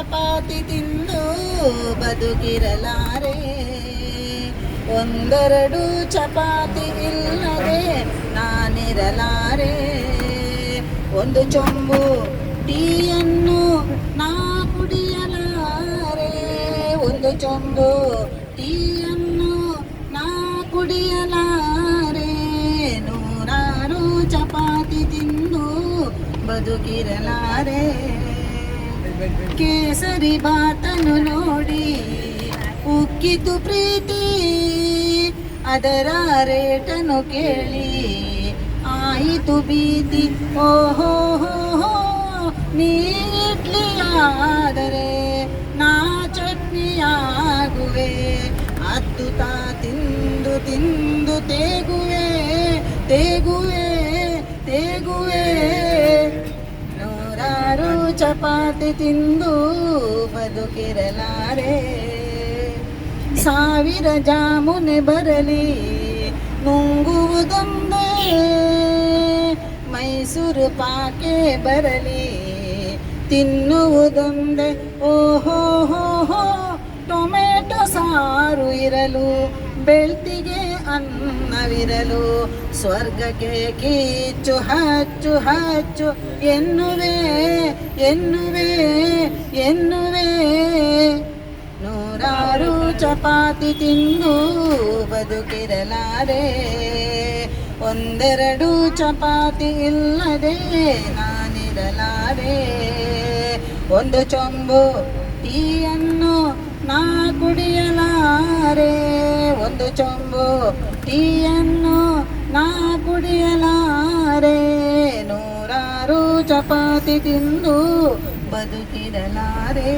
ಚಪಾತಿ ತಿಂದು ಬದುಕಿರಲಾರೆ. ಒಂದೆರಡು ಚಪಾತಿ ಇಲ್ಲದೆ ನಾನಿರಲಾರೆ. ಒಂದು ಚೊಂಬು ಟೀಯನ್ನು ನಾ ಕುಡಿಯಲಾರೆ. ಒಂದು ಚೊಂಬು ಟೀಯನ್ನು ನಾ ಕುಡಿಯಲಾರೆ. ನೂರಾರು ಚಪಾತಿ ತಿಂದು ಬದುಕಿರಲಾರೆ. ಕೇಸರಿ ಬಾತನು ನೋಡಿ ಉಕ್ಕಿತು ಪ್ರೀತಿ, ಅದರ ರೇಟನು ಕೇಳಿ ಆಯಿತು ಬೀದಿ ಓಹೋ, ಹೋ ಹೋ, ನೀ ಇಡ್ಲಿಯಾದರೆ ನಾ ಚಟ್ನಿಯಾಗುವೆ ಅದ್ದುತ ತಿಂದು ತಿಂದು ತೇಗುವೆ ತೇಗುವೆ ತೇಗುವೆ. ಚಪಾತಿ ತಿಂದು ಬದುಕಿರಲಾರೆ. ಸಾವಿರ ಜಾಮುನೆ ಬರಲಿ, ನುಂಗುವುದೊಂದೇ. ಮೈಸೂರು ಪಾಕೆ ಬರಲಿ, ತಿನ್ನುವುದೊಂದೇ. ಓಹೋ ಹೋ ಟೊಮೆಟೊ ಸಾರು ಇರಲು ಬೆಳ್ತಿಗೆ ಅನ್ನವಿರಲು ಸ್ವರ್ಗಕ್ಕೆ ಕೀಚು ಹಚ್ಚು ಹಚ್ಚು ಎನ್ನುವೆ ಎನ್ನುವೆ ಎನ್ನುವೆ. ನೂರಾರು ಚಪಾತಿ ತಿಂದು ಬದುಕಿರಲಾರೆ, ಒಂದೆರಡು ಚಪಾತಿ ಇಲ್ಲದೆ ನಾನಿರಲಾರೆ. ಒಂದು ಚೊಂಬು, ಟೀಯನ್ನು ನಾ ಕುಡಿಯಲಾರೆ. ಒಂದು ಚೊಂಬು ಟೀಯನ್ನು ನಾ ಕುಡಿಯಲಾರೆ. ನೂರಾರು ಚಪಾತಿ ತಿಂದು ಬದುಕಿರಲಾರೆ.